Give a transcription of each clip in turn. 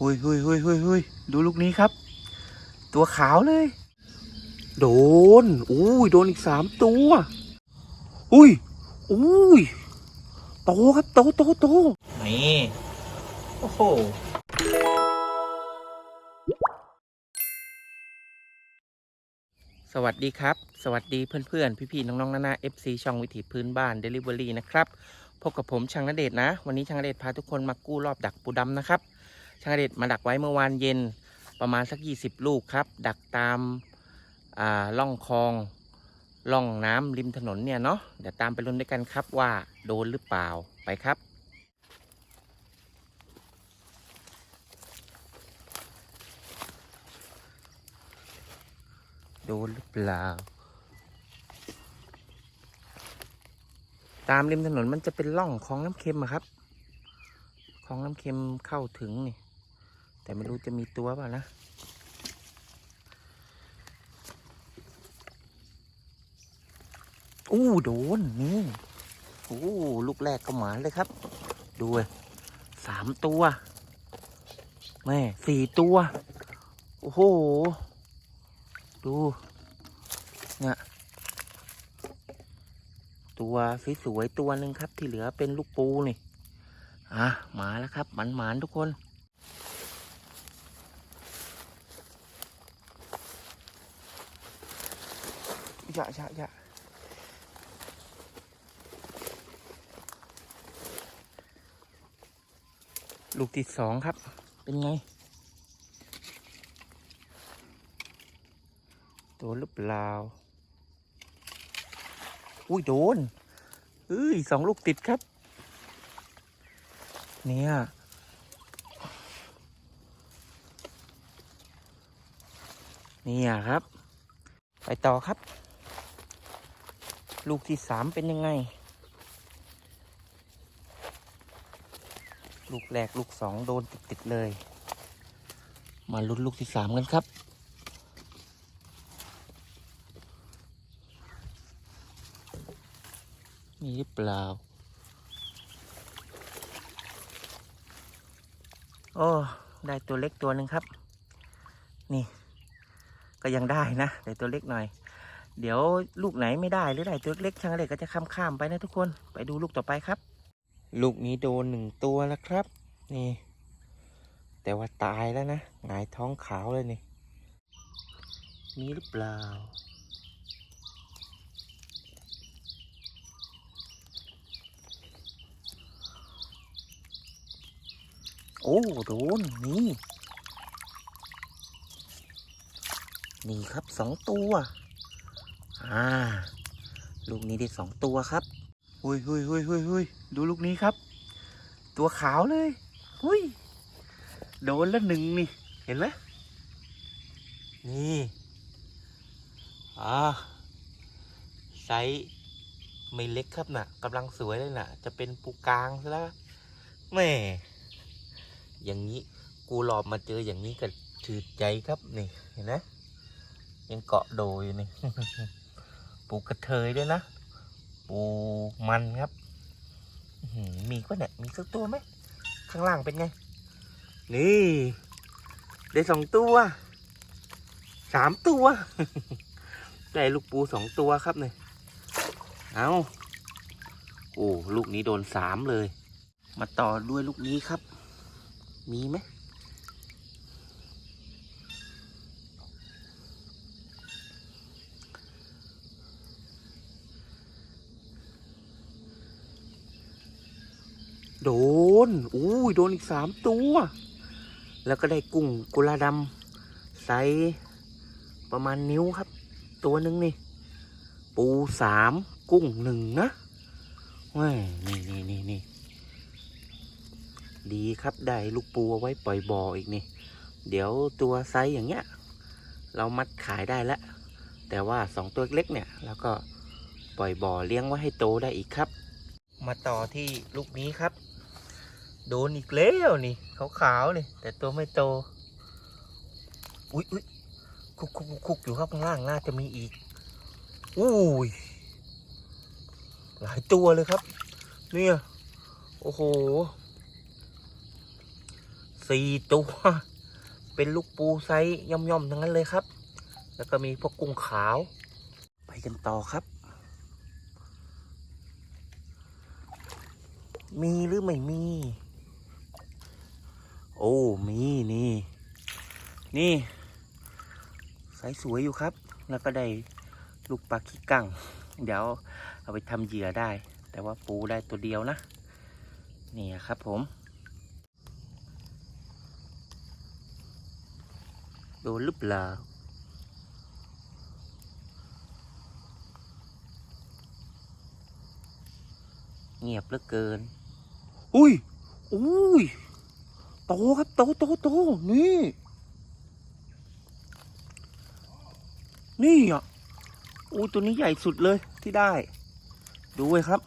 หุยหุยหุยหุยหุยดูลูกนี้ครับ ตัวขาวเลย โดนอุ้ยโดนอีกสามตัว อุ้ยอุ้ยโตครับโตโตโตนี่โอ้โหสวัสดีครับ สวัสดีเพื่อนๆ พี่ๆ น้องๆนานา FC ช่องวิถีพื้นบ้าน Delivery นะครับ พบกับผมช่างนเดชน์นะวันนี้ช่างนเดชน์พาทุกคนมากู้รอบดักปูดำนะครับ ช่างเดชน์มาดักไว้เมื่อวานเย็นประมาณสัก 20 ลูกครับ ดักตามอ่าล่องคลองล่องน้ำริมถนนเนี่ยเนาะเดี๋ยวตามไปลุ้นด้วยกันครับว่าโดนหรือเปล่าไปครับโดนหรือเปล่า ตามริมถนนมันจะเป็นร่องคลองน้ำเค็มอะครับคลองน้ำเค็มเข้าถึงนี่ แต่ไม่รู้จะมีตัวเปล่านะอู้โดนนี่อู้ลูกแรกก็หมานเลยครับ ดูเลยสามตัว แม่สี่ตัว โอ้โห ดู เนี่ยตัวสวยๆตัวหนึ่งครับ ที่เหลือเป็นลูกปูนี่ อะ มาแล้วครับหมานๆทุกคน ย่าอย่าอย่าลูกที่สองครับ เป็นไง โดนหรือเปล่า อุ้ยโดนเอ้ยสองลูกติดครับ เนี่ยเนี่ยครับ ไปต่อครับ ลูกที่สามเป็นยังไง ลูกแรกลูกสองโดนติดๆเลย มาลุ้นลูกที่สามกันครับมีหรือเปล่าโอ้ได้ตัวเล็กตัวหนึ่งครับ นี่ ก็ยังได้นะ แต่ตัวเล็กหน่อย เดี๋ยวลูกไหนไม่ได้หรือได้ตัวเล็กช่างเล็กก็จะข้ามข้ามไปนะทุกคนไปดูลูกต่อไปครับ ลูกนี้โดนหนึ่งตัวแล้วครับ นี่ แต่ว่าตายแล้วนะหงายท้องขาวเลยนี่มีหรือเปล่า โอ้โดนนี่ นี่ครับสองตัว อ่า ลูกนี้ได้สองตัวครับหุยหุยหุยหุยหุยดูลูกนี้ครับ ตัวขาวเลยหุยโดนแล้วหนึ่งนี่ เห็นไหมนี่อ่าไซส์ไม่เล็กครับน่ะกำลังสวยเลยน่ะ จะเป็นปูกลางซะแล้วแม่อย่างนี้กูหลอบมาเจออย่างนี้ก็ถือใจครับนี่เห็นไหมยังเกาะโดอยู่นี่ ปลูกกระเทยด้วยนะ ปลูมันครับ มีก็เนี่ย มีสักตัวไหม ข้างล่างเป็นไง นี่ ได้สองตัว สามตัว ได้ลูกปูสองตัวครับเนี่ย เอาโอ้ ลูกนี้โดนสามเลย มาต่อด้วยลูกนี้ครับ มีไหม โดนอุ้ยโดนอีกสามตัว แล้วก็ได้กุ้งกุลาดำไซส์ประมาณนิ้วครับ ตัวหนึ่งนี่ ปูสามกุ้งหนึ่งนะแหม่นี่นี่นี่นี่ดีครับได้ลูกปูเอาไว้ปล่อยบ่ออีกนี่ เดี๋ยวตัวไซส์อย่างเงี้ย เรามัดขายได้แล้ว แต่ว่าสองตัวเล็กเนี่ยเราก็ปล่อยบ่อเลี้ยงไว้ให้โตได้อีกครับ มาต่อที่ลูกนี้ครับ โดนอีกแล้วนี่ขาวๆนี่แต่ตัวไม่โต อุ้ยอุ้ยคุกคุกคุกคุกอยู่ครับข้างล่างน่าจะมีอีก อุ้ย หลายตัวเลยครับ เนี่ย โอ้โหสี่ตัว เป็นลูกปูไซส์ย่อมๆทั้งนั้นเลยครับ แล้วก็มีพวกกุ้งขาว ไปกันต่อครับ มีหรือไม่มี โอ้ มีนี่ นี่ไซส์สวยอยู่ครับ แล้วก็ได้ลูกปลาขี้กังเดี๋ยวเอาไปทำเหยื่อได้ แต่ว่าปูได้ตัวเดียวนะ นี่ครับผม โดนหรือเปล่าเงียบเหลือเกิน อุ้ย อุ้ย โตครับโตโตโตนี่ นี่อะอู้ตัวนี้ใหญ่สุดเลยที่ได้ ดูไว้ครับ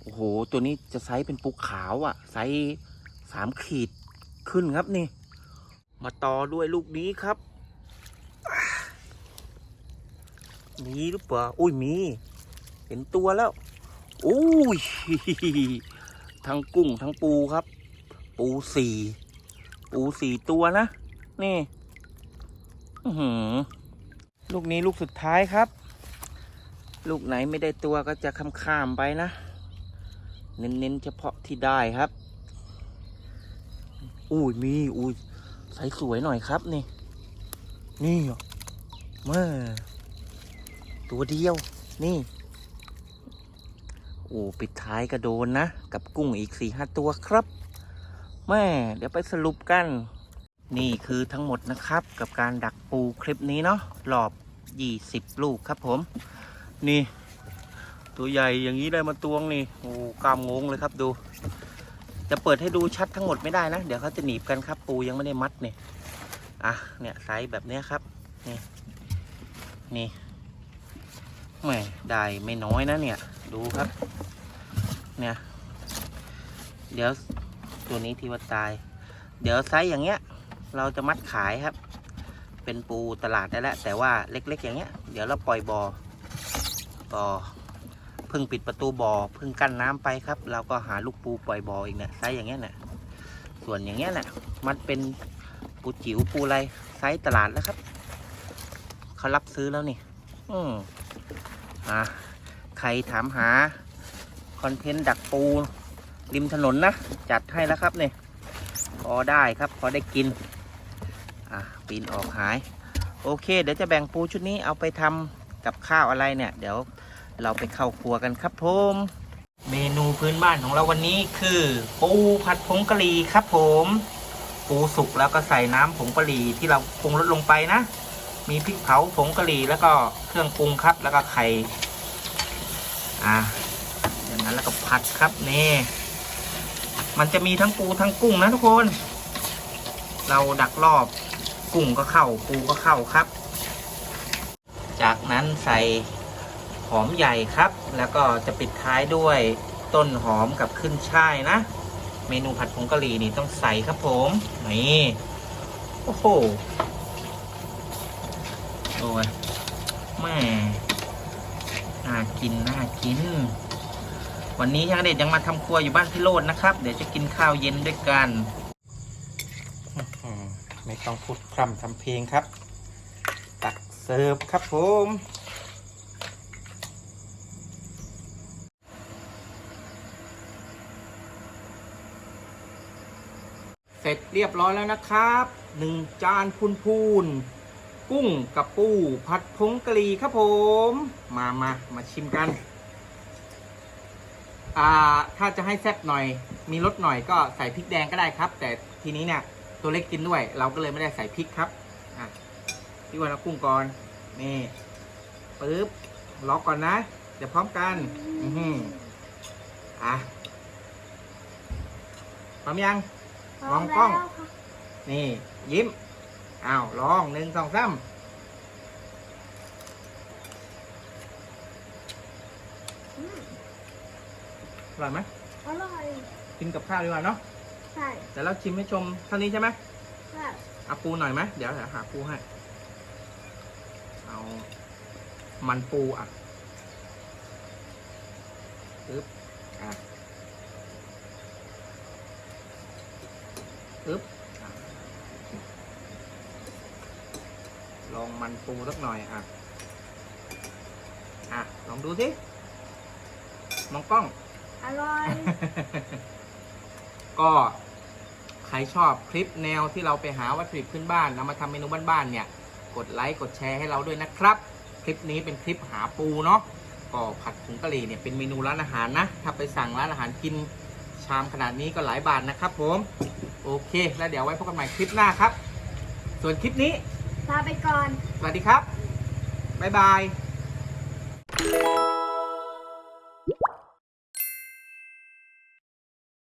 โอ้โห ตัวนี้จะไซส์เป็นปูขาวอะ ไซส์สามขีดขึ้นครับนี่ มาต่อด้วยลูกนี้ครับ มีหรือเปล่า อุ้ยมี เห็นตัวแล้ว อุ้ยทั้งกุ้งทั้งปูครับ ปูสี่ปูสี่ตัวนะ นี่หือลูกนี้ลูกสุดท้ายครับ ลูกไหนไม่ได้ตัวก็จะข้ามๆไปนะ เน้นๆเฉพาะที่ได้ครับ อุ้ยมีอุ้ยใสสวยหน่อยครับนี่ นี่อะแมาตัวเดียว นี่โอ้ปิดท้ายกระโดนนะ กับกุ้งอีกสี่ห้าตัวครับ แม่เดี๋ยวไปสรุปกัน นี่คือทั้งหมดนะครับ กับการดักปูคลิปนี้เนาะรอบยี่สิบลูกครับผม นี่ ตัวใหญ่อย่างนี้ได้มาตวงนี่โอ้กามงงเลยครับดู จะเปิดให้ดูชัดทั้งหมดไม่ได้นะ เดี๋ยวเขาจะหนีบกันครับปูยังไม่ได้มัดเนี่ยอะเนี่ยไซส์แบบเนี้ยครับ นี่นี่แหมได้ไม่น้อยนะเนี่ย ดูครับ เนี่ย เดี๋ยว ตัวนี้ที่ว่าตาย เดี๋ยวไซส์อย่างเงี้ย เราจะมัดขายครับ เป็นปูตลาดได้แล้ว แต่ว่าเล็กๆ อย่างเงี้ย เดี๋ยวเราปล่อยบอ่อบ่อเพิ่งปิดประตูบ่อเพิ่งกั้นน้ำไปครับ เราก็หาลูกปูปล่อยบ่ออีกเนี่ยไซส์อย่างเงี้ยน่ะส่วนอย่างเงี้ยน่ะมันเป็นปูจิ๋วปูอะไรไซส์ตลาดแล้วครับเขารับซื้อแล้วนี่อืมอะใครถามหาคอนเทนต์ดักปู ริมถนนนะ จัดให้แล้วครับเนี่ยพอได้ครับ พอได้กิน อะปีนออกหาย โอเค เดี๋ยวจะแบ่งปูชุดนี้เอาไปทำกับข้าวอะไรเนี่ย เดี๋ยวเราไปเข้าครัวกันครับผมเมนูพื้นบ้านของเราวันนี้คือ ปูผัดผงกะหรี่ครับผม ปูสุกแล้วก็ใส่น้ำผงกะหรี่ที่เราปรุงรสลงไปนะ มีพริกเผาผงกะหรี่แล้วก็เครื่องปรุงครับ แล้วก็ไข่อะอย่างนั้นแล้วก็ผัดครับนี่ มันจะมีทั้งปูทั้งกุ้งนะทุกคน เราดักรอบกุ้งก็เข้าปูก็เข้าครับ จากนั้นใส่หอมใหญ่ครับ แล้วก็จะปิดท้ายด้วยต้นหอมกับขึ้นช่ายนะ เมนูผัดผงกะหรี่นี่ต้องใส่ครับผมนี่โอ้โหโอ้ยแม่น่ากินน่ากิน วันนี้ช่างเด็ดยังมาทำครัวอยู่บ้านพี่โรดนะครับ เดี๋ยวจะกินข้าวเย็นด้วยกันไม่ต้องพูดพร่ำทำเพลงครับ ตักเสิร์ฟครับผมเสร็จเรียบร้อยแล้วนะครับหนึ่งจานพูนพูนกุ้งกับปูผัดผงกะหรี่ครับผม มามามาชิมกัน อ่าถ้าจะให้แซ่บหน่อย มีรสหน่อยก็ใส่พริกแดงก็ได้ครับ แต่ทีนี้เนี่ยตัวเล็กกินด้วย เราก็เลยไม่ได้ใส่พริกครับอะพี่วันเอากุ้งก่อนนี่ปึ๊บล็อกก่อนนะ เดี๋ยวพร้อมกัน อือหืออะพร้อมยังมองกล้อง นี่ ยิ้มอ้าวลองหนึ่งสองสาม อร่อยไหมอร่อยกินกับข้าวดีกว่าเนาะใช่แต่เราชิมให้ชมเท่านี้ใช่ไหมใช่เอาปูหน่อยไหมเดี๋ยวหาปูให้เอามันปูอะปึ๊บอะอึ๊บอะลองมันปูสักหน่อยอะอะลองดูสิมองกล้อง อร่อย ก็ใครชอบคลิปแนวที่เราไปหาวัตถุดิบพื้นบ้านนำมาทำเมนูบ้านๆเนี่ย กดไลค์กดแชร์ให้เราด้วยนะครับ คลิปนี้เป็นคลิปหาปูเนาะก็ผัดผงกะหรี่เนี่ยเป็นเมนูร้านอาหารนะ ถ้าไปสั่งร้านอาหารกินชามขนาดนี้ก็หลายบาทนะครับผม โอเค แล้วเดี๋ยวไว้พบกันใหม่คลิปหน้าครับ ส่วนคลิปนี้ลาไปก่อน สวัสดีครับ บ๊ายบาย